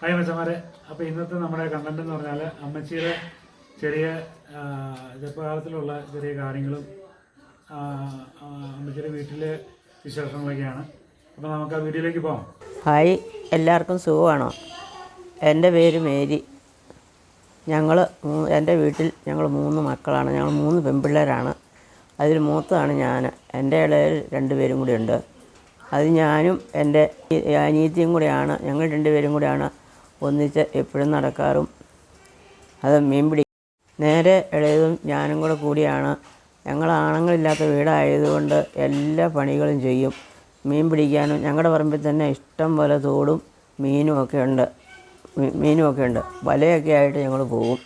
Hi മച്ചമാരെ അപ്പോൾ ഇന്നത്തെ നമ്മുടെ കണ്ടന്റ് എന്ന് പറഞ്ഞാൽ അമ്മച്ചിയുടെ ചെറിയ ചെറുപ്പകാലത്തിലുള്ള ചെറിയ കാര്യങ്ങളും അമ്മച്ചിയുടെ വീട്ടിലെ വിശേഷങ്ങളൊക്കെയാണ്. അപ്പോൾ നമുക്ക് ആ വീഡിയോയിലേക്ക് പോകാം. ഹായ്. എല്ലാവർക്കും സുഖമാണോ? എന്റെ പേര് മേരി. ഞങ്ങൾ എന്റെ വീട്ടിൽ ഞങ്ങൾ മൂന്ന് മക്കളാണ്. ഞങ്ങൾ മൂന്ന് പെൺപിള്ളേരാണ്. അതിൽ മൂത്തതാണ് ഞാൻ എന്റെ ഇടയിൽ രണ്ട് പേരും കൂടി ഉണ്ട് അത് ഞാനും എന്റെ അനിയത്തിയും കൂടെയാണ്. ഞങ്ങൾ രണ്ടുപേരും കൂടെയാണ്. ഒന്നിച്ച് എപ്പോഴും നടക്കാറും. അത് മീൻ പിടി നേരെ ഇളയതും ഞാനും കൂടെ കൂടിയാണ്. ഞങ്ങൾ ആണുങ്ങളില്ലാത്ത വീടായതുകൊണ്ട് എല്ലാ പണികളും ചെയ്യും. മീൻ പിടിക്കാനും ഞങ്ങളുടെ പറമ്പിൽ തന്നെ ഇഷ്ടം പോലെ തോടും മീനും ഒക്കെ ഉണ്ട്. മീനുമൊക്കെ ഉണ്ട്. വലയൊക്കെ ആയിട്ട് ഞങ്ങൾ പോകും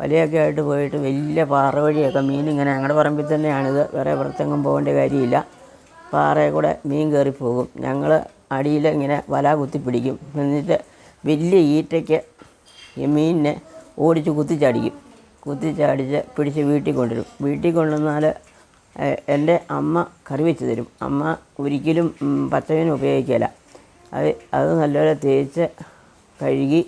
വലയൊക്കെ ആയിട്ട് പോയിട്ട് വലിയ പാറ വഴിയൊക്കെ മീൻ ഇങ്ങനെ ഞങ്ങളുടെ പറമ്പിൽ തന്നെയാണിത്. വേറെ പുറത്തെങ്ങും പോകേണ്ട കാര്യമില്ല. പാറയിൽ കൂടെ മീൻ കയറി പോകും ഞങ്ങൾ അടിയിൽ ഇങ്ങനെ വല കുത്തി പിടിക്കും. എന്നിട്ട് വലിയ ഈറ്റയ്ക്ക് ഈ മീനിനെ ഓടിച്ച് കുത്തിച്ചടിക്കും. കുത്തിച്ചടിച്ച് പിടിച്ച് വീട്ടിൽ കൊണ്ടുവരും. വീട്ടിൽ കൊണ്ടുവന്നാൽ എന്റെ അമ്മ കറി വെച്ച് തരും. അമ്മ ഒരിക്കലും പച്ചമീൻ ഉപയോഗിക്കില്ല അത് അത് നല്ലപോലെ തേച്ച് കഴുകി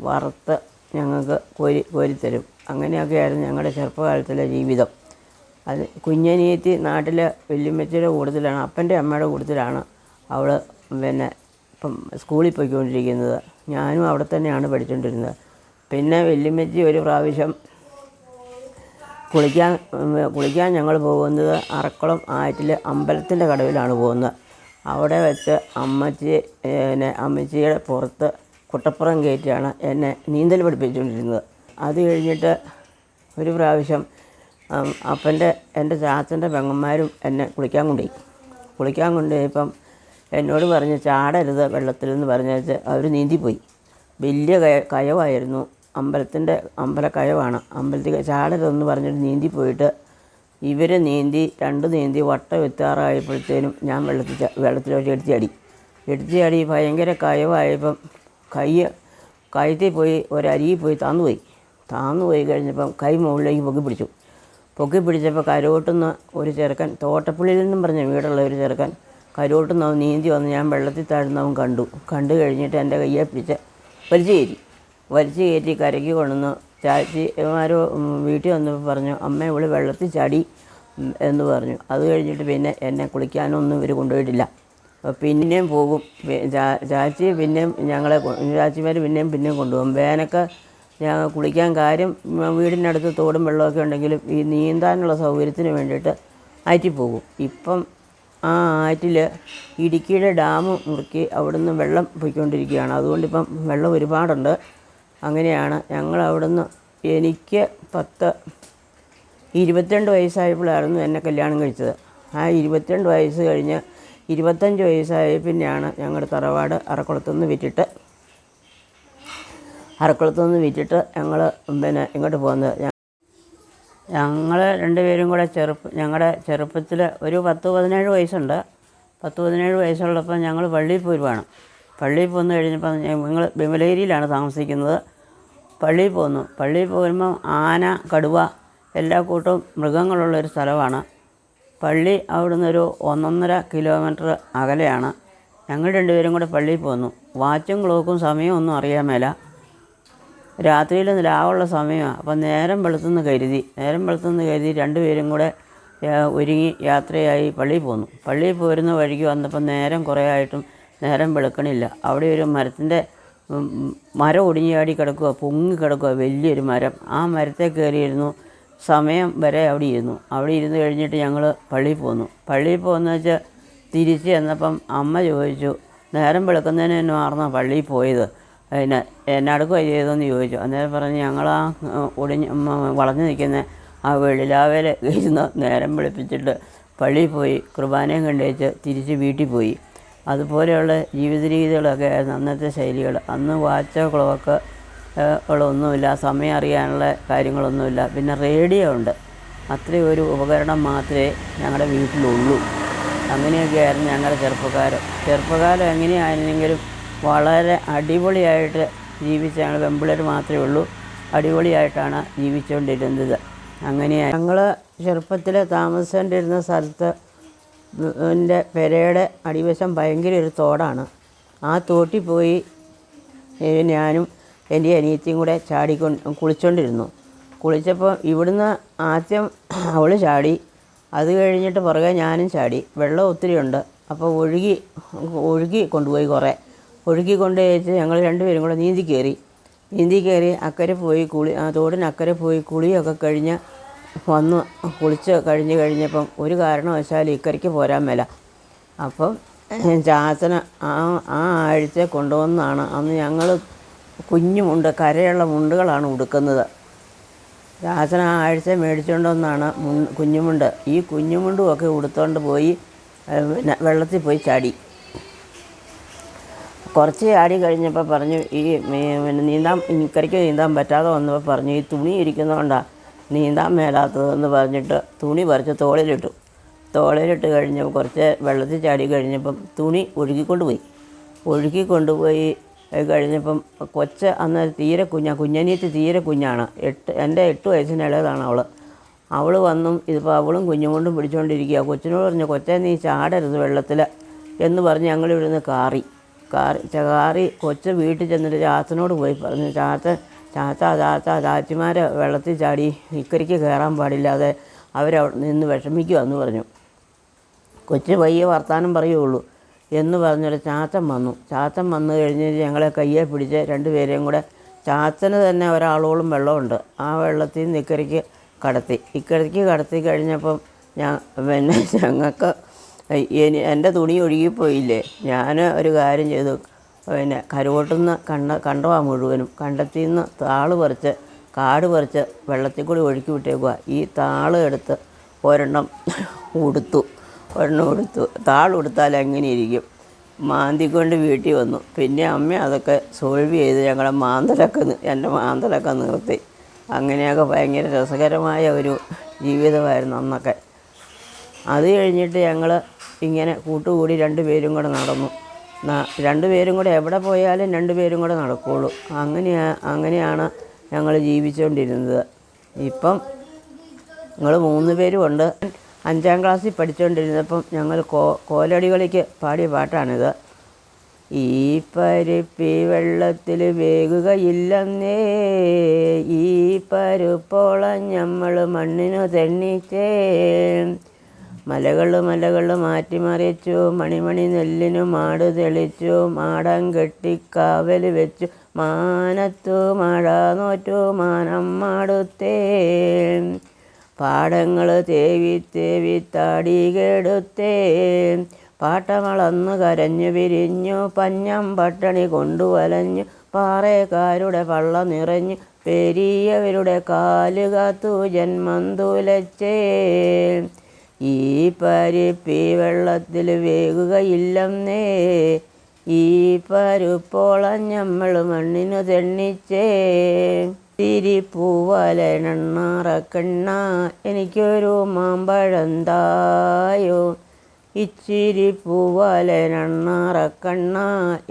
വറുത്ത് ഞങ്ങൾക്ക് കോരി കോരിത്തരും അങ്ങനെയൊക്കെയായിരുന്നു ഞങ്ങളുടെ ചെറുപ്പകാലത്തിലെ ജീവിതം. അത് കുഞ്ഞനിയത്തി നാട്ടിലെ വല്യമ്മച്ചിയുടെ കൂടുതലാണ് അപ്പന്റെ അമ്മയുടെ കൂടുതലാണ് അവൾ പിന്നെ ഇപ്പം സ്കൂളിൽ പോയിക്കൊണ്ടിരിക്കുന്നത്. ഞാനും അവിടെ തന്നെയാണ് പഠിച്ചുകൊണ്ടിരുന്നത് പിന്നെ വെല്ലുമ്മച്ചി ഒരു പ്രാവശ്യം കുളിക്കാൻ കുളിക്കാൻ ഞങ്ങൾ പോകുന്നത് അറക്കുളം ആറ്റിൽ അമ്പലത്തിന്റെ കടവിലാണ് പോകുന്നത്. അവിടെ വെച്ച് അമ്മച്ചി എന്നെ അമ്മച്ചിയുടെ പുറത്ത് കുട്ടപ്പുറം കയറ്റിയാണ് എന്നെ നീന്തൽ പഠിപ്പിച്ചുകൊണ്ടിരുന്നത് അത് കഴിഞ്ഞിട്ട് ഒരു പ്രാവശ്യം അപ്പന്റെ എന്റെ ചാച്ചന്റെ പെങ്ങന്മാരും എന്നെ കുളിക്കാൻ കൊണ്ടുപോയി. കുളിക്കാൻ കൊണ്ടുപോയപ്പം എന്നോട് പറഞ്ഞ് ചാടരുത് വെള്ളത്തിൽ വെള്ളത്തിലെന്ന് പറഞ്ഞേച്ച് അവർ നീന്തിപ്പോയി. വലിയ കയ കയവായിരുന്നു. അമ്പലത്തിന്റെ അമ്പലക്കയവാണ് അമ്പലത്തിൽ ചാടരുതെന്ന് പറഞ്ഞിട്ട് നീന്തി പോയിട്ട് ഇവർ നീന്തി രണ്ട് നീന്തി വട്ടം എത്താറായപ്പോഴത്തേനും ഞാൻ വെള്ളത്തിൽ വെള്ളത്തിൽ വെള്ളത്തിലോട്ട് എടുത്ത് ചാടി. എടുത്ത് ചാടി ഭയങ്കര കയവായപ്പം കൈ കയത്തിൽ പോയി ഒരരിയിൽ പോയി താന്നുപോയി. താന്നു പോയി കഴിഞ്ഞപ്പം കൈ മുകളിലേക്ക് പൊക്കി പിടിച്ചു. പൊക്കി പിടിച്ചപ്പോൾ കരോട്ടുന്ന ഒരു ചെറുക്കൻ തോട്ടപ്പള്ളിയിൽ നിന്നും പറഞ്ഞു വീടുള്ള ഒരു ചെറുക്കൻ കരോട്ടുന്ന അവൻ നീന്തി വന്ന് ഞാൻ വെള്ളത്തിൽ താഴ്ന്നവൻ കണ്ടു. കണ്ടു കഴിഞ്ഞിട്ട് എന്റെ കയ്യെ പിടിച്ച വലിച്ചു കയറ്റി വലിച്ചു കയറ്റി കരയ്ക്ക് കൊണ്ടുവന്ന് ചാച്ചിമാരോ വീട്ടിൽ വന്ന് പറഞ്ഞു അമ്മ ഇവിടെ വെള്ളത്തിൽ ചാടി എന്ന് പറഞ്ഞു. അത് കഴിഞ്ഞിട്ട് പിന്നെ എന്നെ കുളിക്കാനൊന്നും ഇവർ കൊണ്ടുപോയിട്ടില്ല. പിന്നെയും പോകും. ചാച്ചി പിന്നെയും ഞങ്ങളെ ചാച്ചിമാർ പിന്നെയും പിന്നെയും കൊണ്ടുപോകും. വേനൊക്കെ ഞാൻ കുളിക്കാൻ കാര്യം വീടിനടുത്ത് തോടും വെള്ളമൊക്കെ ഉണ്ടെങ്കിലും ഈ നീന്താനുള്ള സൗകര്യത്തിന് വേണ്ടിയിട്ട് ആറ്റിപ്പോകും ഇപ്പം ആ ആറ്റിൽ ഇടുക്കിയുടെ ഡാം മുറുക്കി അവിടുന്ന് വെള്ളം പോയിക്കൊണ്ടിരിക്കുകയാണ്. അതുകൊണ്ടിപ്പം വെള്ളം ഒരുപാടുണ്ട്. അങ്ങനെയാണ് ഞങ്ങൾ അവിടുന്ന് എനിക്ക് പത്ത് ഇരുപത്തിരണ്ട് വയസ്സായപ്പോഴായിരുന്നു എന്നെ കല്യാണം കഴിച്ചത്. ആ ഇരുപത്തിരണ്ട് വയസ്സ് കഴിഞ്ഞ് ഇരുപത്തഞ്ച് വയസ്സായ പിന്നെയാണ് ഞങ്ങളുടെ തറവാട് അറക്കുളത്തുനിന്ന് വിറ്റിട്ട് അറക്കുളത്തുനിന്ന് വിറ്റിട്ട് ഞങ്ങൾ പിന്നെ ഇങ്ങോട്ട് പോകുന്നത് ഞങ്ങൾ രണ്ടുപേരും കൂടെ ചെറുപ്പ ഞങ്ങളുടെ ചെറുപ്പത്തിൽ ഒരു പത്ത് പതിനേഴ് വയസ്സുണ്ട്. പത്ത് പതിനേഴ് വയസ്സുള്ളപ്പോൾ ഞങ്ങൾ പള്ളിയിൽ പോരുവാണ്. പള്ളിയിൽ പോന്നു കഴിഞ്ഞപ്പോൾ ഞങ്ങൾ ബിമലേരിയിലാണ് താമസിക്കുന്നത്. പള്ളിയിൽ പോന്നു. പള്ളിയിൽ പോരുമ്പോൾ ആന കടുവ എല്ലാ കൂട്ടവും മൃഗങ്ങളുള്ള ഒരു സ്ഥലമാണ്. പള്ളി അവിടുന്ന് ഒരു ഒന്നൊന്നര കിലോമീറ്റർ അകലെയാണ്. ഞങ്ങൾ രണ്ടുപേരും കൂടെ പള്ളിയിൽ പോന്നു. വാച്ചും ക്ലോക്കും സമയമൊന്നും അറിയാൻ മേല. രാത്രിയിൽ ലാവുള്ള സമയമാണ് അപ്പം നേരം വെളുത്തുനിന്ന് കരുതി. നേരം വെളുത്തുനിന്ന് കരുതി രണ്ടുപേരും കൂടെ ഒരുങ്ങി യാത്രയായി പള്ളിയിൽ പോന്നു. പള്ളിയിൽ പോരുന്ന വഴിക്ക് വന്നപ്പോൾ നേരം കുറേ ആയിട്ടും നേരം വെളുക്കണില്ല. അവിടെ ഒരു മരത്തിന്റെ മരം ഒടിഞ്ഞാടി കിടക്കുക പൊങ്ങി കിടക്കുക വലിയൊരു മരം. ആ മരത്തെ കയറിയിരുന്നു. സമയം വരെ അവിടെ ഇരുന്നു. അവിടെ ഇരുന്ന് കഴിഞ്ഞിട്ട് ഞങ്ങൾ പള്ളിയിൽ പോന്നു. പള്ളിയിൽ പോകുന്ന വെച്ചാൽ തിരിച്ച് ചെന്നപ്പം അമ്മ ചോദിച്ചു നേരം വെളുക്കുന്നതിന് തന്നെ മാറുന്ന പള്ളിയിൽ പോയത്? അതിന് എന്നടുക്കുക ചെയ്തതെന്ന് ചോദിച്ചു. അന്നേരം പറഞ്ഞ് ഞങ്ങൾ ആ ഒടിഞ്ഞ് വളഞ്ഞു നിൽക്കുന്ന ആ വെളിലാവേലെ ഇരുന്ന് നേരം വെളുപ്പിച്ചിട്ട് പള്ളിയിൽ പോയി കുർബാനയും കണ്ടേച്ച് തിരിച്ച് വീട്ടിൽ പോയി. അതുപോലെയുള്ള ജീവിത രീതികളൊക്കെ ആയിരുന്നു അന്നത്തെ ശൈലികൾ. അന്ന് വാച്ച് ക്ലോക്ക് ഉള്ളൊന്നുമില്ല സമയം അറിയാനുള്ള കാര്യങ്ങളൊന്നുമില്ല. പിന്നെ റേഡിയോ ഉണ്ട്. അത്രയും ഒരു ഉപകരണം മാത്രമേ ഞങ്ങളുടെ വീട്ടിലുള്ളൂ. അങ്ങനെയൊക്കെയായിരുന്നു ഞങ്ങളുടെ ചെറുപ്പക്കാലം ചെറുപ്പകാലം എങ്ങനെയായിരുന്നെങ്കിലും വളരെ അടിപൊളിയായിട്ട് ജീവിച്ചാണ്. വെമ്പിളർ മാത്രമേ ഉള്ളൂ. അടിപൊളിയായിട്ടാണ് ജീവിച്ചുകൊണ്ടിരുന്നത് അങ്ങനെയാണ് ഞങ്ങൾ ചെറുപ്പത്തിൽ താമസിച്ചുകൊണ്ടിരുന്ന സ്ഥലത്ത് എന്റെ പെരയുടെ അടിവശം ഭയങ്കര ഒരു തോടാണ്. ആ തോട്ടിൽ പോയി ഞാനും എന്റെ അനിയത്തിയും കൂടെ ചാടിക്കൊണ്ട് കുളിച്ചോണ്ടിരുന്നു. കുളിച്ചപ്പോൾ ഇവിടുന്ന് ആദ്യം അവൾ ചാടി. അത് കഴിഞ്ഞിട്ട് പുറകെ ഞാനും ചാടി. വെള്ളം ഒത്തിരി ഉണ്ട് അപ്പോൾ ഒഴുകി ഒഴുകി കൊണ്ടുപോയി കുറേ. ഒഴുകി കൊണ്ടുപോയിട്ട് ഞങ്ങൾ രണ്ടുപേരും കൂടെ നീന്തി കയറി. നീന്തി കയറി അക്കരെ പോയി കുളി ആ തോടിന് അക്കരെ പോയി കുളിയൊക്കെ കഴിഞ്ഞ് വന്ന്. കുളിച്ച് കഴിഞ്ഞ് കഴിഞ്ഞപ്പം ഒരു കാരണവശാലും ഇക്കരയ്ക്ക് പോരാൻ മേല. അപ്പം ചാച്ചന ആ ആ ആഴ്ച കൊണ്ടുവന്നാണ്. അന്ന് ഞങ്ങൾ കുഞ്ഞുമുണ്ട് കരയുള്ള മുണ്ടുകളാണ് ഉടുക്കുന്നത്. ചാച്ചന ആ ആഴ്ച മേടിച്ചുകൊണ്ടുവന്നാണ് മുൻ കുഞ്ഞുമുണ്ട്. ഈ കുഞ്ഞുമുണ്ടും ഉടുത്തുകൊണ്ട് പോയി വെള്ളത്തിൽ പോയി ചാടി. കുറച്ച് ആടി കഴിഞ്ഞപ്പോൾ പറഞ്ഞു ഈ പിന്നെ നീന്താൻ ഇക്കരയ്ക്ക് നീന്താൻ പറ്റാതെ വന്നപ്പോൾ പറഞ്ഞു ഈ തുണി ഇരിക്കുന്നതുകൊണ്ടാണ് നീന്താൻ മേലാത്തതെന്ന് പറഞ്ഞിട്ട് തുണി പറിച്ച് തോളിലിട്ടു. തോളിലിട്ട് കഴിഞ്ഞപ്പോൾ കുറച്ച് വെള്ളത്തിൽ ചാടി കഴിഞ്ഞപ്പം തുണി ഒഴുകിക്കൊണ്ട് പോയി ഒഴുകി കൊണ്ടുപോയി അത് കഴിഞ്ഞപ്പം കൊച്ച് അന്ന് തീരെ കുഞ്ഞാണ് കുഞ്ഞനീത്ത് തീരെ കുഞ്ഞാണ്. എട്ട് എന്റെ എട്ട് വയസ്സിന് ഇളയതാണ് അവൾ അവൾ വന്നും ഇതിപ്പോൾ അവളും കുഞ്ഞും കൊണ്ടും പിടിച്ചുകൊണ്ടിരിക്കുക കൊച്ചിനോട് പറഞ്ഞു കൊച്ചെ നീ ചാടരുത് വെള്ളത്തിൽ എന്ന് പറഞ്ഞ് ഞങ്ങൾ ഇവിടുന്ന് കാറി. കാറി കാറി കൊച്ച് വീട്ടിൽ ചെന്നിട്ട് ചാത്തനോട് പോയി പറഞ്ഞു ചാത്തൻ ചാത്ത ചാത്ത ചാച്ചിമാരെ വെള്ളത്തിൽ ചാടി ഇക്കരിക്ക് കയറാൻ പാടില്ലാതെ അവരവിടെ നിന്ന് വിഷമിക്കുമെന്ന് പറഞ്ഞു. കൊച്ചു പയ്യെ വർത്താനം പറയുള്ളൂ എന്ന് പറഞ്ഞൊരു ചാത്തൻ വന്നു. ചാത്തൻ വന്നു കഴിഞ്ഞ് ഞങ്ങളെ കയ്യെ പിടിച്ച് രണ്ടുപേരെയും കൂടെ ചാത്തന് തന്നെ ഒരാളോളം വെള്ളമുണ്ട്. ആ വെള്ളത്തിൽ നിന്ന് ഇക്കരയ്ക്ക് കടത്തി. ഇക്കരയ്ക്ക് കടത്തി കഴിഞ്ഞപ്പം ഞാൻ പിന്നെ ഞങ്ങൾക്ക് എന്റെ തുണി ഒഴുകിപ്പോയില്ലേ ഞാൻ ഒരു കാര്യം ചെയ്തു. പിന്നെ കരോട്ടുനിന്ന് കണ്ട കണ്ടവാ മുഴുവനും. കണ്ടത്തിൽ നിന്ന് താൾ പറിച്ച് കാട് പറിച്ച് വെള്ളത്തിൽ കൂടി ഒഴുക്കി വിട്ടേക്കുക ഈ താൾ എടുത്ത് ഒരെണ്ണം ഉടുത്തു. ഒരെണ്ണം ഉടുത്തു. താളുടുത്താൽ എങ്ങനെ ഇരിക്കും? മാന്തിക്കൊണ്ട് വീട്ടിൽ വന്നു. പിന്നെ അമ്മ അതൊക്കെ സോൾവ് ചെയ്ത് ഞങ്ങളെ മാന്തലൊക്കെ എന്റെ മാന്തലൊക്കെ നിർത്തി. അങ്ങനെയൊക്കെ ഭയങ്കര രസകരമായ ഒരു ജീവിതമായിരുന്നു അന്നൊക്കെ. അത് കഴിഞ്ഞിട്ട് ഞങ്ങൾ ഇങ്ങനെ കൂട്ടുകൂടി രണ്ടുപേരും കൂടെ നടന്നു. രണ്ടുപേരും കൂടെ എവിടെ പോയാലും രണ്ടുപേരും കൂടെ നടക്കുകയുള്ളൂ അങ്ങനെയാ അങ്ങനെയാണ് ഞങ്ങൾ ജീവിച്ചുകൊണ്ടിരുന്നത് ഇപ്പം ഞങ്ങൾ മൂന്ന് പേരും ഉണ്ട് അഞ്ചാം ക്ലാസ്സിൽ പഠിച്ചുകൊണ്ടിരുന്നപ്പം ഞങ്ങൾ കോ കോലടികളിക്ക് പാടിയ പാട്ടാണിത്. ഈ പരുപ്പി വെള്ളത്തിൽ വേകുകയില്ലെന്നേ ഈ പരുപ്പോളം നമ്മൾ മണ്ണിനു തെണ്ണിച്ചേ മലകൾ മലകൾ മാറ്റിമറിച്ചു മണിമണി നെല്ലിനു മാട് തെളിച്ചു മാടം കെട്ടിക്കാവൽ വെച്ചു മാനത്തു മഴ നോറ്റു മാനം മാടുത്തേ. പാടങ്ങൾ തേവി തേവി താടി കെടുത്തേ. പാട്ടമളന്ന് കരഞ്ഞു വിരിഞ്ഞു പഞ്ഞം പട്ടണി കൊണ്ടുവലഞ്ഞു പാറേക്കാരുടെ പള്ള നിറഞ്ഞു പെരിയവരുടെ കാലുകാത്തു ജന്മം തുലച്ചേ. ഈ പരിപ്പി വെള്ളത്തിൽ വേകുകയില്ലെന്നേ. ഈ പരുപ്പോളം ഞമ്മൾ മണ്ണിനു തെണ്ണിച്ചേ. തിരിപ്പൂവലെണ്ണാറക്കണ്ണ എനിക്കൊരു മാമ്പഴന്തായോ? ഇച്ചിരി പൂവലെണ്ണാറക്കണ്ണ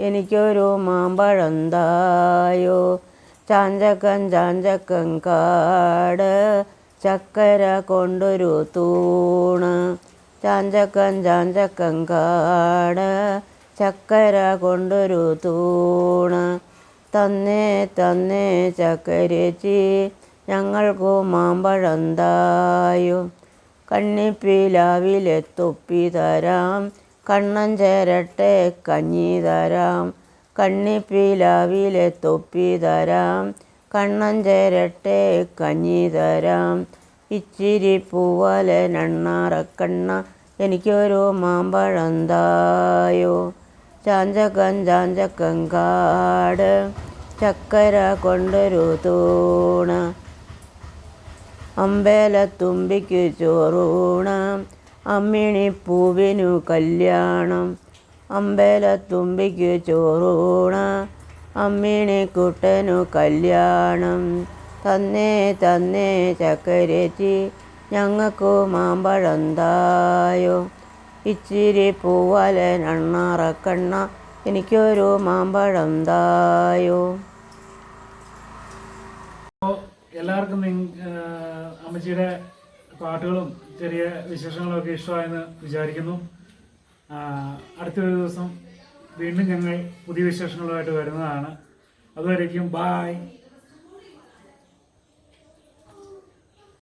എനിക്കൊരു മാമ്പഴന്തായോ? ചാഞ്ചക്കൻ ചാഞ്ചക്കൻ കാട് ചക്കര കൊണ്ടൊരു തൂണ്. ചാഞ്ചക്കൻ ചാഞ്ചക്കൻ കാട്. ചക്കര കൊണ്ടൊരു തൂണ്. തന്നേ തന്നേ ചക്കരച്ചി ഞങ്ങൾക്കു മാമ്പഴം തായു. കണ്ണിപ്പിലാവിലെ തൊപ്പി തരാം കണ്ണൻ ചേരട്ടെ കഞ്ഞി തരാം. കണ്ണിപ്പിലാവിലെ തൊപ്പി തരാം കണ്ണൻ ചേരട്ടെ കഞ്ഞി തരാം. ഇച്ചിരി പൂവലെ നണ്ണാറക്കണ്ണ എനിക്കൊരു മാമ്പഴം തായോ. ചാഞ്ചക്കൻ ചാഞ്ചക്കൻ കാട് ചക്കര കൊണ്ടൊരു തൂണ. അമ്പേല തുമ്പിക്ക് ചോറൂണ അമ്മിണി പൂവിനു കല്യാണം. അമ്പലത്തുമ്പിക്ക് ചോറൂണം അമ്മിണിക്കുട്ടനു കല്യാണം. തന്നേ തന്നേ ചക്കരച്ചി ഞങ്ങൾക്കു മാമ്പഴം തായോ ഇച്ചിരി പൂവലൻ അണ്ണാറക്കണ്ണ എനിക്കൊരു മാമ്പഴം തായോ എല്ലാവർക്കും അമ്മച്ചിയുടെ പാട്ടുകളും ചെറിയ വിശേഷങ്ങളും ഒക്കെ ഇഷ്ടമായെന്ന് വിചാരിക്കുന്നു. അടുത്തൊരു ദിവസം വീണ്ടും ഞങ്ങൾ പുതിയ വിശേഷങ്ങളുമായിട്ട് വരുന്നതാണ്. അതുവരേക്കും ബായ്